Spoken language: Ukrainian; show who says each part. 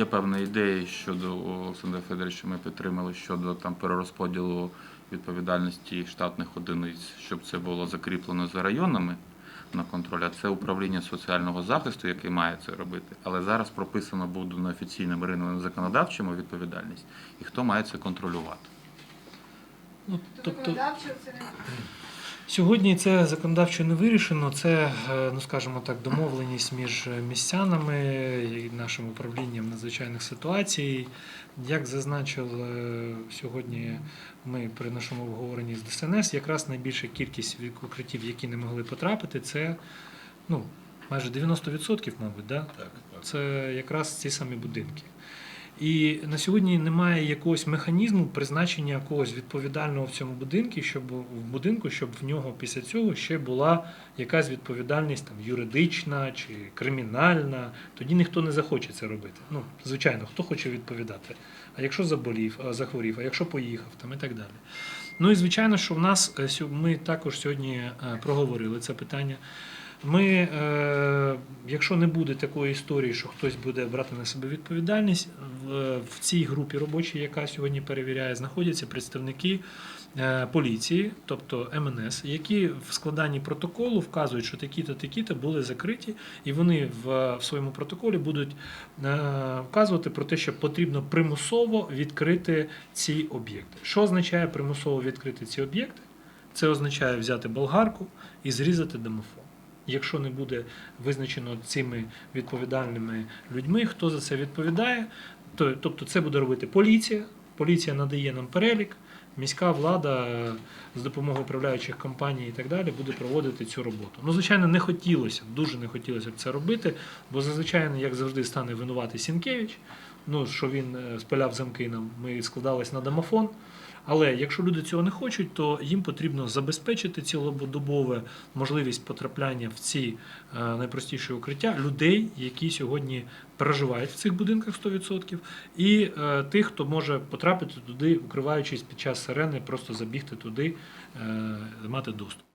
Speaker 1: є певна ідея щодо Олександра Федоровича, ми підтримали щодо там перерозподілу відповідальності штатних одиниць, щоб це було закріплено за районами на контроль. А це управління соціального захисту, яке має це робити. Але зараз прописано буде на офіційному ринку законодавчому відповідальність і хто має це контролювати.
Speaker 2: Ну, тобто
Speaker 3: Законодавчо це не
Speaker 2: сьогодні це законодавчо не вирішено. Це, е, ну скажімо так, домовленість між містянами і нашим управлінням надзвичайних ситуацій. Як зазначив е, сьогодні ми при нашому обговоренні з ДСНС, якраз найбільша кількість укриттів, які не могли потрапити, це ну, майже 90%, мабуть, да?
Speaker 4: Так, так.
Speaker 2: це якраз ці самі будинки. І на сьогодні немає якогось механізму призначення когось відповідального в цьому будинку, щоб в будинку, щоб в нього після цього ще була якась відповідальність там юридична чи кримінальна. Тоді ніхто не захоче це робити. Ну, звичайно, хто хоче відповідати. А якщо заболів, захворів, а якщо поїхав, там і так далі. Ну і звичайно, що в нас е, ми також сьогодні е, проговорили це питання. Ми, е, якщо не буде такої історії, що хтось буде брати на себе відповідальність, в, в цій групі робочій, яка сьогодні перевіряє, знаходяться представники е, поліції, тобто МНС, які в складанні протоколу вказують, що такі-то, такі-то були закриті, і вони в, в своєму протоколі будуть е, вказувати про те, що потрібно примусово відкрити ці об'єкти. Що означає примусово відкрити ці об'єкти? Це означає взяти болгарку і зрізати домофон. Якщо не буде визначено цими відповідальними людьми, хто за це відповідає, то, тобто це буде робити поліція. Поліція надає нам перелік, міська влада е, з допомогою управляючих компаній і так далі буде проводити цю роботу. Ну, звичайно, не хотілося, дуже не хотілося б це робити, бо зазвичай, як завжди, стане винуватий Сінкевич. Ну, що він е, спиляв замки нам, ми складались на домофон. Але якщо люди цього не хочуть, то їм потрібно забезпечити цілодобове можливість потрапляння в ці е, найпростіші укриття людей, які сьогодні проживають в цих будинках 100%, і тих, хто може потрапити туди, укриваючись під час сирени, просто забігти туди, е, мати доступ.